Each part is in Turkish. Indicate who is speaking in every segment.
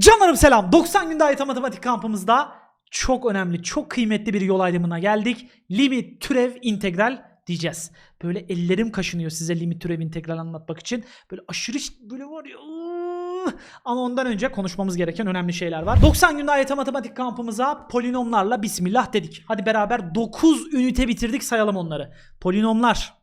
Speaker 1: Canlarım selam. 90 günde ait matematik kampımızda çok önemli, çok kıymetli bir yol ayrımına geldik. Limit, türev, integral diyeceğiz. Böyle ellerim kaşınıyor size limit, türev, integral anlatmak için. Böyle aşırı böyle var ya ama ondan önce konuşmamız gereken önemli şeyler var. 90 günde ait matematik kampımıza polinomlarla bismillah dedik. Hadi beraber 9 ünite bitirdik sayalım onları. Polinomlar,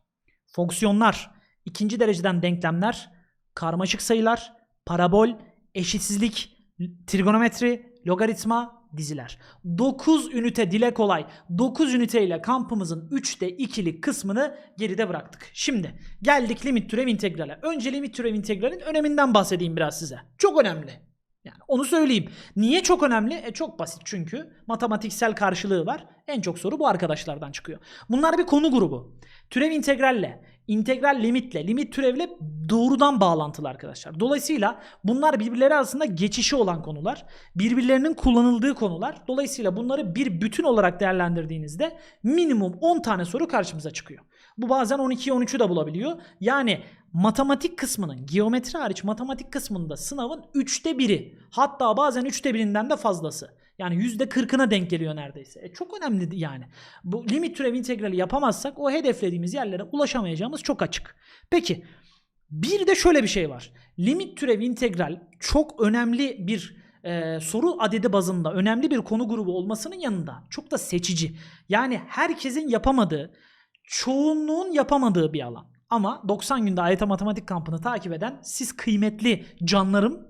Speaker 1: fonksiyonlar, ikinci dereceden denklemler, karmaşık sayılar, parabol, eşitsizlik, trigonometri, logaritma, diziler. 9 ünite dile kolay. 9 üniteyle kampımızın 3'te 2'lik kısmını geride bıraktık. Şimdi geldik limit türev integrale. Önce limit türev integralin öneminden bahsedeyim biraz size. Çok önemli. Yani onu söyleyeyim. Niye çok önemli? E çok basit çünkü matematiksel karşılığı var. En çok soru bu arkadaşlardan çıkıyor. Bunlar bir konu grubu. Türev integralle, integral limitle, limit türevle doğrudan bağlantılı arkadaşlar. Dolayısıyla bunlar birbirleri arasında geçişi olan konular, birbirlerinin kullanıldığı konular. Dolayısıyla bunları bir bütün olarak değerlendirdiğinizde minimum 10 tane soru karşımıza çıkıyor. Bu bazen 12'yi 13'ü de bulabiliyor. Yani matematik kısmının, geometri hariç matematik kısmında sınavın 3'te 1'i hatta bazen 3'te 1'inden de fazlası. Yani %40'ına denk geliyor neredeyse. E çok önemli yani. Bu limit türev integrali yapamazsak o hedeflediğimiz yerlere ulaşamayacağımız çok açık. Peki bir de şöyle bir şey var. Limit türev integral çok önemli bir e, soru adedi bazında önemli bir konu grubu olmasının yanında çok da seçici. Yani herkesin yapamadığı, çoğunluğun yapamadığı bir alan. Ama 90 günde AYT Matematik Kampı'nı takip eden siz kıymetli canlarım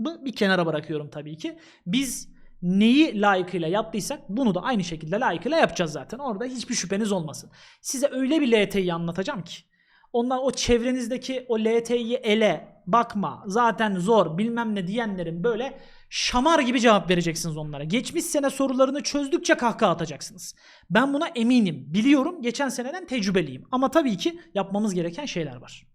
Speaker 1: bir kenara bırakıyorum tabii ki. Biz neyi layıkıyla yaptıysak bunu da aynı şekilde layıkıyla yapacağız zaten. Orada hiçbir şüpheniz olmasın. Size öyle bir LT'yi anlatacağım ki. Ondan o çevrenizdeki o LT'yi ele, bakma, zaten zor bilmem ne diyenlerin böyle şamar gibi cevap vereceksiniz onlara. Geçmiş sene sorularını çözdükçe kahkaha atacaksınız. Ben buna eminim. Biliyorum. Geçen seneden tecrübeliyim. Ama tabii ki yapmamız gereken şeyler var.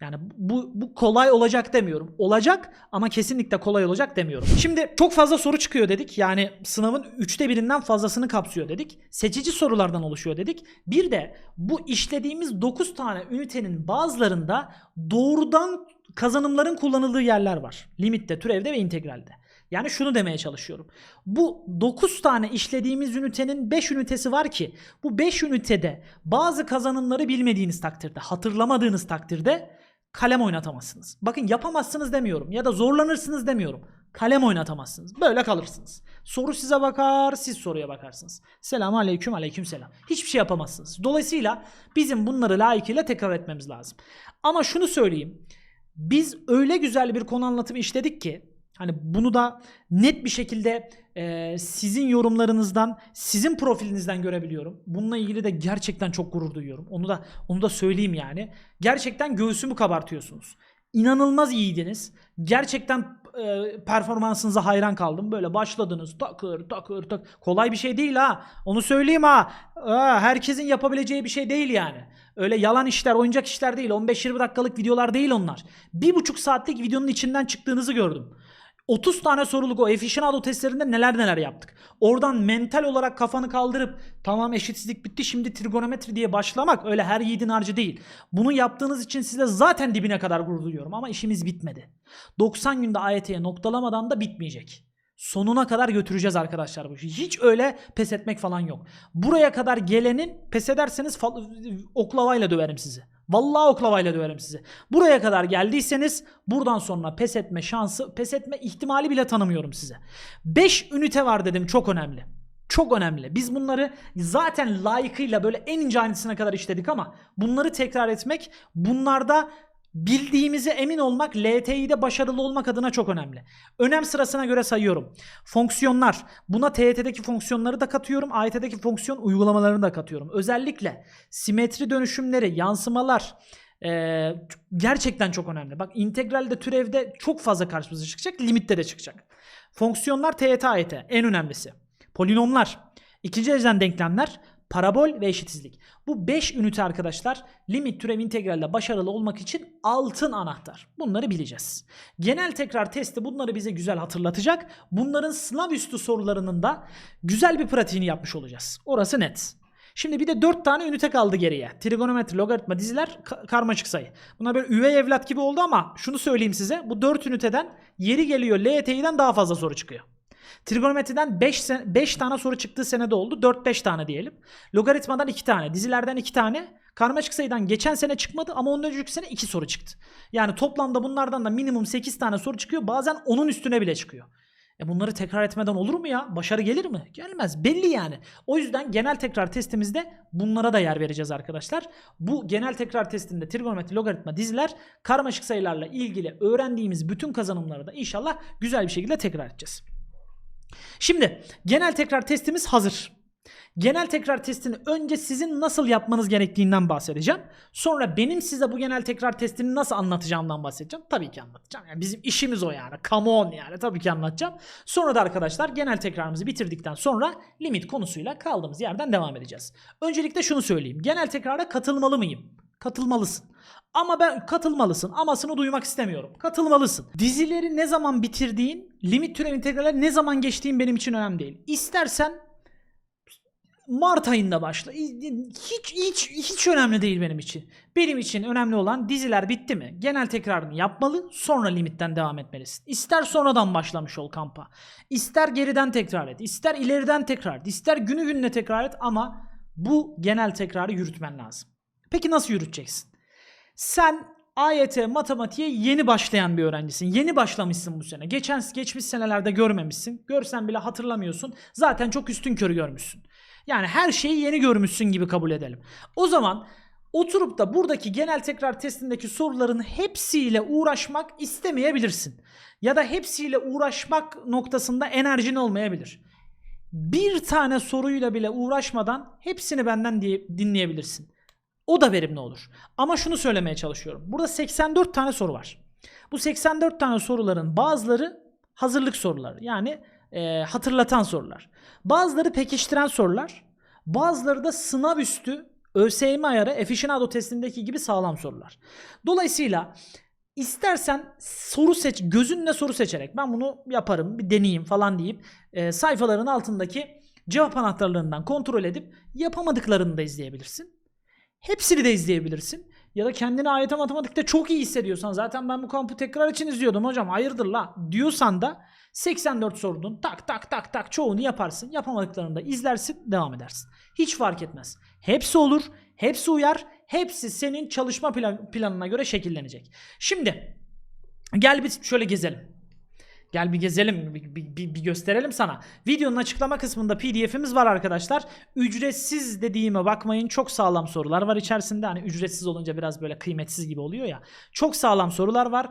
Speaker 1: Yani bu, bu kolay olacak demiyorum. Olacak ama kesinlikle kolay olacak demiyorum. Şimdi çok fazla soru çıkıyor dedik. Yani sınavın üçte birinden fazlasını kapsıyor dedik. Seçici sorulardan oluşuyor dedik. Bir de bu işlediğimiz 9 tane ünitenin bazılarında doğrudan kazanımların kullanıldığı yerler var. Limitte, türevde ve integralde. Yani şunu demeye çalışıyorum. Bu 9 tane işlediğimiz ünitenin 5 ünitesi var ki bu 5 ünitede bazı kazanımları bilmediğiniz takdirde, hatırlamadığınız takdirde kalem oynatamazsınız. Bakın yapamazsınız demiyorum ya da zorlanırsınız demiyorum. Kalem oynatamazsınız. Böyle kalırsınız. Soru size bakar, siz soruya bakarsınız. Selamun aleyküm, aleyküm selam. Hiçbir şey yapamazsınız. Dolayısıyla bizim bunları layıkıyla tekrar etmemiz lazım. Ama şunu söyleyeyim. Biz öyle güzel bir konu anlatımı işledik ki hani bunu da net bir şekilde e, sizin yorumlarınızdan, sizin profilinizden görebiliyorum. Bununla ilgili de gerçekten çok gurur duyuyorum. Onu da onu da söyleyeyim yani. Gerçekten göğsümü kabartıyorsunuz. İnanılmaz iyiydiniz. Gerçekten e, performansınıza hayran kaldım. Böyle başladınız takır takır tak. Kolay bir şey değil ha. Onu söyleyeyim ha. Aa, herkesin yapabileceği bir şey değil yani. Öyle yalan işler, oyuncak işler değil. 15-20 dakikalık videolar değil onlar. Bir buçuk saatlik videonun içinden çıktığınızı gördüm. 30 tane soruluk o aficionado testlerinde neler neler yaptık. Oradan mental olarak kafanı kaldırıp tamam eşitsizlik bitti şimdi trigonometri diye başlamak öyle her yiğidin harcı değil. Bunu yaptığınız için size zaten dibine kadar gurur duyuyorum ama işimiz bitmedi. 90 günde AYT'ye noktalamadan da bitmeyecek. Sonuna kadar götüreceğiz arkadaşlar bu işi. Hiç öyle pes etmek falan yok. Buraya kadar gelenin pes ederseniz oklavayla döverim sizi. Vallahi oklavayla döverim sizi. Buraya kadar geldiyseniz buradan sonra pes etme şansı, pes etme ihtimali bile tanımıyorum size. 5 ünite var dedim çok önemli. Çok önemli. Biz bunları zaten layıkıyla böyle en ince ayrıntısına kadar işledik ama bunları tekrar etmek, bunlarda bildiğimize emin olmak, LTİ'de başarılı olmak adına çok önemli. Önem sırasına göre sayıyorum. Fonksiyonlar. Buna TYT'deki fonksiyonları da katıyorum. AYT'deki fonksiyon uygulamalarını da katıyorum. Özellikle simetri dönüşümleri, yansımalar, ee, gerçekten çok önemli. Bak integralde, türevde çok fazla karşımıza çıkacak. Limitte de çıkacak. Fonksiyonlar TYT, AYT en önemlisi. Polinomlar, ikinci dereceden denklemler, parabol ve eşitsizlik. Bu 5 ünite arkadaşlar limit türev integralde başarılı olmak için altın anahtar. Bunları bileceğiz. Genel tekrar testi bunları bize güzel hatırlatacak. Bunların sınav üstü sorularının da güzel bir pratiğini yapmış olacağız. Orası net. Şimdi bir de 4 tane ünite kaldı geriye. Trigonometri, logaritma, diziler, ka- karmaşık sayı. Bunlar böyle üvey evlat gibi oldu ama şunu söyleyeyim size. Bu 4 üniteden yeri geliyor LYT'den daha fazla soru çıkıyor. Trigonometriden 5 5 tane soru çıktığı senede oldu. 4-5 tane diyelim. Logaritmadan 2 tane, dizilerden 2 tane. Karmaşık sayıdan geçen sene çıkmadı ama ondan önceki sene 2 soru çıktı. Yani toplamda bunlardan da minimum 8 tane soru çıkıyor. Bazen onun üstüne bile çıkıyor. E bunları tekrar etmeden olur mu ya? Başarı gelir mi? Gelmez. Belli yani. O yüzden genel tekrar testimizde bunlara da yer vereceğiz arkadaşlar. Bu genel tekrar testinde trigonometri, logaritma, diziler, karmaşık sayılarla ilgili öğrendiğimiz bütün kazanımları da inşallah güzel bir şekilde tekrar edeceğiz. Şimdi genel tekrar testimiz hazır. Genel tekrar testini önce sizin nasıl yapmanız gerektiğinden bahsedeceğim. Sonra benim size bu genel tekrar testini nasıl anlatacağımdan bahsedeceğim. Tabii ki anlatacağım. Yani bizim işimiz o yani. Come on yani. Tabii ki anlatacağım. Sonra da arkadaşlar genel tekrarımızı bitirdikten sonra limit konusuyla kaldığımız yerden devam edeceğiz. Öncelikle şunu söyleyeyim. Genel tekrara katılmalı mıyım? Katılmalısın. Ama ben katılmalısın. Amasını duymak istemiyorum. Katılmalısın. Dizileri ne zaman bitirdiğin, limit türev integraller ne zaman geçtiğin benim için önemli değil. İstersen Mart ayında başla. Hiç hiç hiç önemli değil benim için. Benim için önemli olan diziler bitti mi? Genel tekrarını yapmalı, sonra limitten devam etmelisin. İster sonradan başlamış ol kampa. İster geriden tekrar et, ister ileriden tekrar et, ister günü gününe tekrar et ama bu genel tekrarı yürütmen lazım. Peki nasıl yürüteceksin? Sen AYT matematiğe yeni başlayan bir öğrencisin. Yeni başlamışsın bu sene. Geçen geçmiş senelerde görmemişsin. Görsen bile hatırlamıyorsun. Zaten çok üstün körü görmüşsün. Yani her şeyi yeni görmüşsün gibi kabul edelim. O zaman oturup da buradaki genel tekrar testindeki soruların hepsiyle uğraşmak istemeyebilirsin. Ya da hepsiyle uğraşmak noktasında enerjin olmayabilir. Bir tane soruyla bile uğraşmadan hepsini benden diye dinleyebilirsin. O da verimli olur. Ama şunu söylemeye çalışıyorum. Burada 84 tane soru var. Bu 84 tane soruların bazıları hazırlık soruları. Yani e, hatırlatan sorular. Bazıları pekiştiren sorular. Bazıları da sınav üstü ÖSYM ayarı Efficienado testindeki gibi sağlam sorular. Dolayısıyla istersen soru seç, gözünle soru seçerek ben bunu yaparım, bir deneyeyim falan deyip e, sayfaların altındaki cevap anahtarlarından kontrol edip yapamadıklarını da izleyebilirsin. Hepsini de izleyebilirsin. Ya da kendini AYT matematikte çok iyi hissediyorsan zaten ben bu kampı tekrar için izliyordum hocam hayırdır la diyorsan da 84 sorunun tak tak tak tak çoğunu yaparsın. Yapamadıklarını da izlersin devam edersin. Hiç fark etmez. Hepsi olur. Hepsi uyar. Hepsi senin çalışma plan- planına göre şekillenecek. Şimdi gel biz şöyle gezelim. Gel bir gezelim, bir, bir- bir- gösterelim sana. Videonun açıklama kısmında pdf'imiz var arkadaşlar. Ücretsiz dediğime bakmayın. Çok sağlam sorular var içerisinde. Hani ücretsiz olunca biraz böyle kıymetsiz gibi oluyor ya. Çok sağlam sorular var.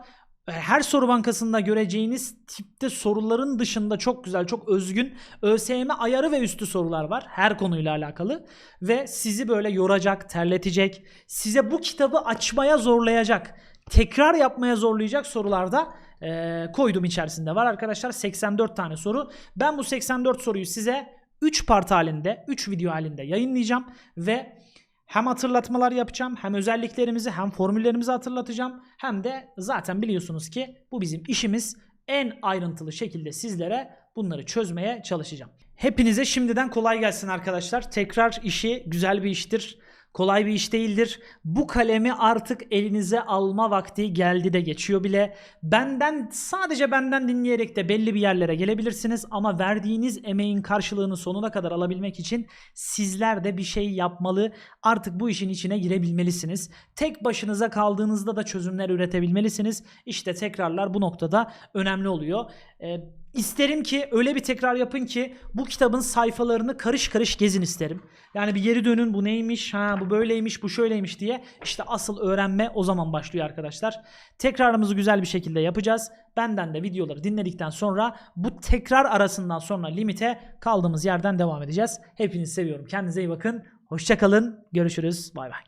Speaker 1: E, Her soru bankasında göreceğiniz tipte soruların dışında çok güzel, çok özgün ÖSYM ayarı ve üstü sorular var. Her konuyla alakalı. Ve sizi böyle yoracak, terletecek, size bu kitabı açmaya zorlayacak, tekrar yapmaya zorlayacak sorularda e, koydum içerisinde var arkadaşlar. 84 tane soru. Ben bu 84 soruyu size 3 part halinde, 3 video halinde yayınlayacağım ve hem hatırlatmalar yapacağım, hem özelliklerimizi, hem formüllerimizi hatırlatacağım. Hem de zaten biliyorsunuz ki bu bizim işimiz. En ayrıntılı şekilde sizlere bunları çözmeye çalışacağım. Hepinize şimdiden kolay gelsin arkadaşlar. Tekrar işi güzel bir iştir. Kolay bir iş değildir. Bu kalemi artık elinize alma vakti geldi de geçiyor bile. Benden sadece benden dinleyerek de belli bir yerlere gelebilirsiniz ama verdiğiniz emeğin karşılığını sonuna kadar alabilmek için sizler de bir şey yapmalı. Artık bu işin içine girebilmelisiniz. Tek başınıza kaldığınızda da çözümler üretebilmelisiniz. İşte tekrarlar bu noktada önemli oluyor. Ee, İsterim ki öyle bir tekrar yapın ki bu kitabın sayfalarını karış karış gezin isterim. Yani bir geri dönün bu neymiş, ha bu böyleymiş, bu şöyleymiş diye. İşte asıl öğrenme o zaman başlıyor arkadaşlar. Tekrarımızı güzel bir şekilde yapacağız. Benden de videoları dinledikten sonra bu tekrar arasından sonra limite kaldığımız yerden devam edeceğiz. Hepinizi seviyorum. Kendinize iyi bakın. Hoşçakalın. Görüşürüz. Bay bay.